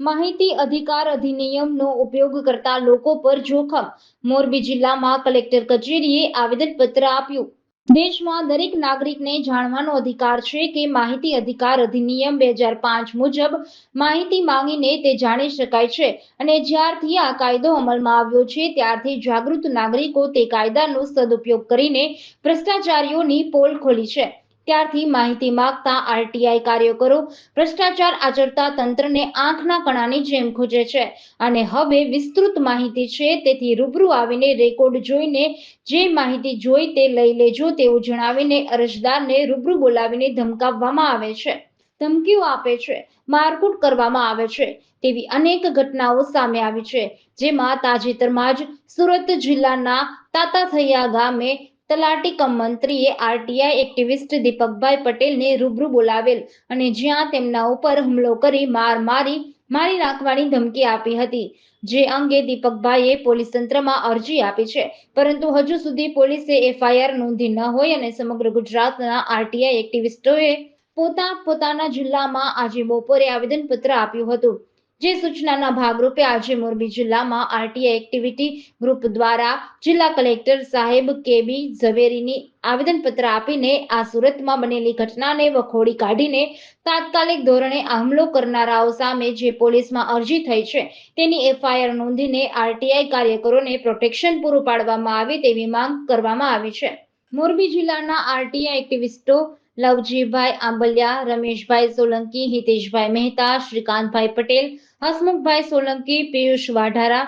માહિતી અધિકાર અધિનિયમનો ઉપયોગ કરતા લોકો પર જોખમ. મોરબી જિલ્લામાં કલેક્ટર કચેરીએ આવેદનપત્ર આપ્યું. દેશમાં દરેક નાગરિકને જાણવાનો અધિકાર છે કે માહિતી અધિકાર અધિનિયમ બે હજાર પાંચ મુજબ માહિતી માંગીને તે જાણી શકાય છે અને જ્યારથી આ કાયદો અમલમાં આવ્યો છે ત્યારથી જાગૃત નાગરિકો તે કાયદાનો સદુપયોગ કરીને ભ્રષ્ટાચારીઓની પોલ ખોલી છે. ત્યારથી માહિતી માંગતા આરટીઆઈ કાર્યકરો ભ્રષ્ટાચાર આચરતા તંત્રને આંખના કણાની જેમ ખોજે છે અને હવે વિસ્તૃત માહિતી છે, તેથી રૂબરૂ આવીને રેકોર્ડ જોઈને જે માહિતી જોઈ તે લઈ લેજો તેવું જણાવીને અરજદારને રૂબરૂ બોલાવીને ધમકાવવામાં આવે છે. ધમકીઓ આપે છે, મારકુટ કરવામાં આવે છે તેવી અનેક ઘટનાઓ સામે આવી છે, જેમાં તાજેતરમાં જ સુરત જિલ્લાના તાતાથૈયા ગામે તલાટી કમ મંત્રીએ આરટીઆઈ એક્ટિવિસ્ટ દીપકભાઈ પટેલને રૂબરૂ બોલાવેલ અને જ્યાં તેમના ઉપર હુમલો કરી માર મારી મારી નાખવાની ધમકી આપી હતી. જે અંગે દીપકભાઈએ પોલીસ તંત્રમાં અરજી આપી છે. પરંતુ હજુ સુધી પોલીસે એફઆઈઆર નોંધી ન હોય અને સમગ્ર ગુજરાતના આરટીઆઈ એક્ટિવિસ્ટોએ પોતા પોતાના જિલ્લામાં આજે બપોરે આવેદનપત્ર આપ્યું હતું. જે સૂચનાના ભાગરૂપે આજે મોરબી જિલ્લામાં આરટીઆઈ એક્ટિવિટી ગ્રુપ દ્વારા જિલ્લા કલેક્ટર સાહેબ કેબી ઝવેરીની આવેદનપત્ર આપીને આ સુરતમાં બનેલી ઘટનાને વખોડી કાઢીને તાત્કાલિક ધોરણે હુમલો કરનારાઓ સામે જે પોલીસમાં અરજી થઈ છે, તેની એફઆઈઆર નોંધીને આરટીઆઈ કાર્યકરોને પ્રોટેક્શન પૂરું પાડવામાં આવે તેવી માંગ કરવામાં આવી છે. મોરબી જિલ્લાના આરટીઆઈ એક્ટિવિસ્ટો લવજીભાઈ આંબલિયા, રમેશભાઈ સોલંકી, હિતેશભાઈ મહેતા, શ્રીકાંતભાઈ પટેલ, હસમુખભાઈ સોલંકી, પિયુષ વાઢારા,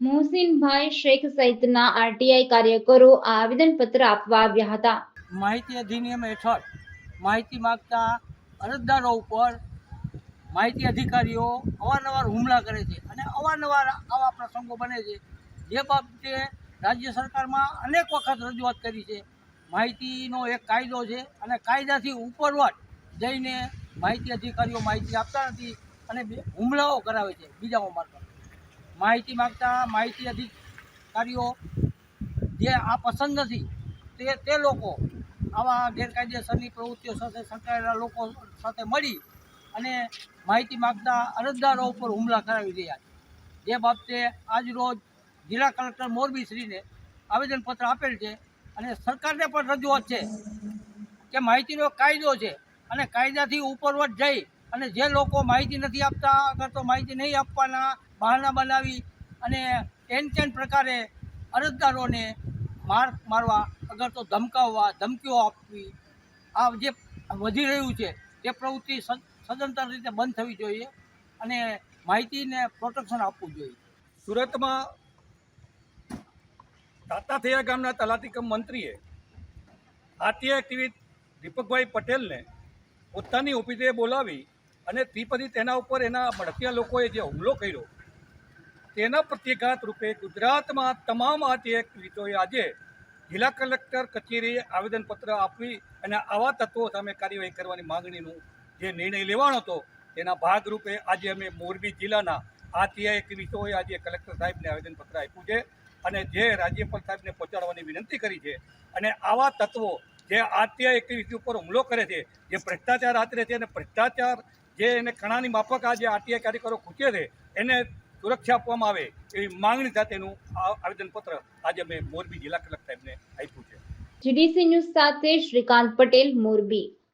મોહસિનભાઈ શેખ સહિતના આરટીઆઈ કાર્યકરો આ આવેદનપત્ર આપવા આવ્યા હતા. માહિતી અધિનિયમ હેઠળ માહિતી માગતા અરજદારો ઉપર માહિતી અધિકારીઓ અવારનવાર હુમલા કરે છે અને અવારનવાર આવા પ્રસંગો બને છે. જે બાબતે રાજ્ય સરકારમાં અનેક વખત રજૂઆત કરી છે. માહિતીનો એક કાયદો છે અને કાયદાથી ઉપરવટ જઈને માહિતી અધિકારીઓ માહિતી આપતા નથી અને હુમલાઓ કરાવે છે બીજાઓ મારફત. માહિતી માગતા માહિતી અધિકારીઓ જે આ પસંદ નથી, તે તે લોકો આવા ગેરકાયદેસરની પ્રવૃત્તિઓ સાથે સંકળાયેલા લોકો સાથે મળી અને માહિતી માગતા અરજદારો ઉપર હુમલા કરાવી રહ્યા છે. જે બાબતે આજ રોજ જિલ્લા કલેક્ટર મોરબીશ્રીને આવેદનપત્ર આપેલ છે અને સરકારને પણ રજૂઆત છે કે માહિતીનો કાયદો છે. અને કાયદાથી ઉપરવટ જઈ અને જે લોકો માહિતી નથી આપતા, અગર તો માહિતી નહીં આપવાના, બહાના બનાવી અને એન તેન પ્રકારે અરજદારોને માર મારવા, અગર તો ધમકાવવા, ધમકીઓ આપવી, આ જે વધી રહ્યું છે તે પ્રવૃત્તિ સદ- સદંતર રીતે બંધ થવી જોઈએ અને માહિતીને પ્રોટેક્શન આપવું જોઈએ. સુરતમાં તાતાથૈયા ગામના તલાટી કમ મંત્રીએ આરટીઆઈ એક્ટિવિટ દીપકભાઈ પટેલને પોતાની ઓફિસે બોલાવી અને તે તેના ઉપર એના ભડકિયા લોકોએ જે હુમલો કર્યો, તેના પ્રત્યેઘાત રૂપે ગુજરાતમાં તમામ આરટીઆઈ એક્ટિવિટીઓએ આજે જિલ્લા કલેક્ટર કચેરીએ આવેદનપત્ર આપવી અને આવા તત્વો સામે કાર્યવાહી કરવાની માંગણીનું જે નિર્ણય લેવાનો હતો, તેના ભાગરૂપે આજે અમે મોરબી જિલ્લાના આરટીઆઈ એક્ટિવિસ્ટોએ આજે કલેક્ટર સાહેબને આવેદનપત્ર આપ્યું છે. અને જે રાજ્યપાલ સાહેબને પહોંચાડવાની વિનંતી કરી છે અને આવા તત્વો જે આરટીઆઈ એક્ટિવિટી ઉપર હુમલો કરે છે, જે ભ્રષ્ટાચાર આચરે છે અને ભ્રષ્ટાચાર જે એને કણાની માફક આ જે આરટીઆઈ કાર્યકરો ખૂચે છે, એને સુરક્ષા આપવામાં આવે એવી માંગણી સાથેનું આવેદનપત્ર આજે મેં મોરબી જિલ્લા કલેક્ટર સાહેબને આપ્યું છે. જીડીસી ન્યૂઝ સાથે શ્રીકાંત પટેલ, મોરબી.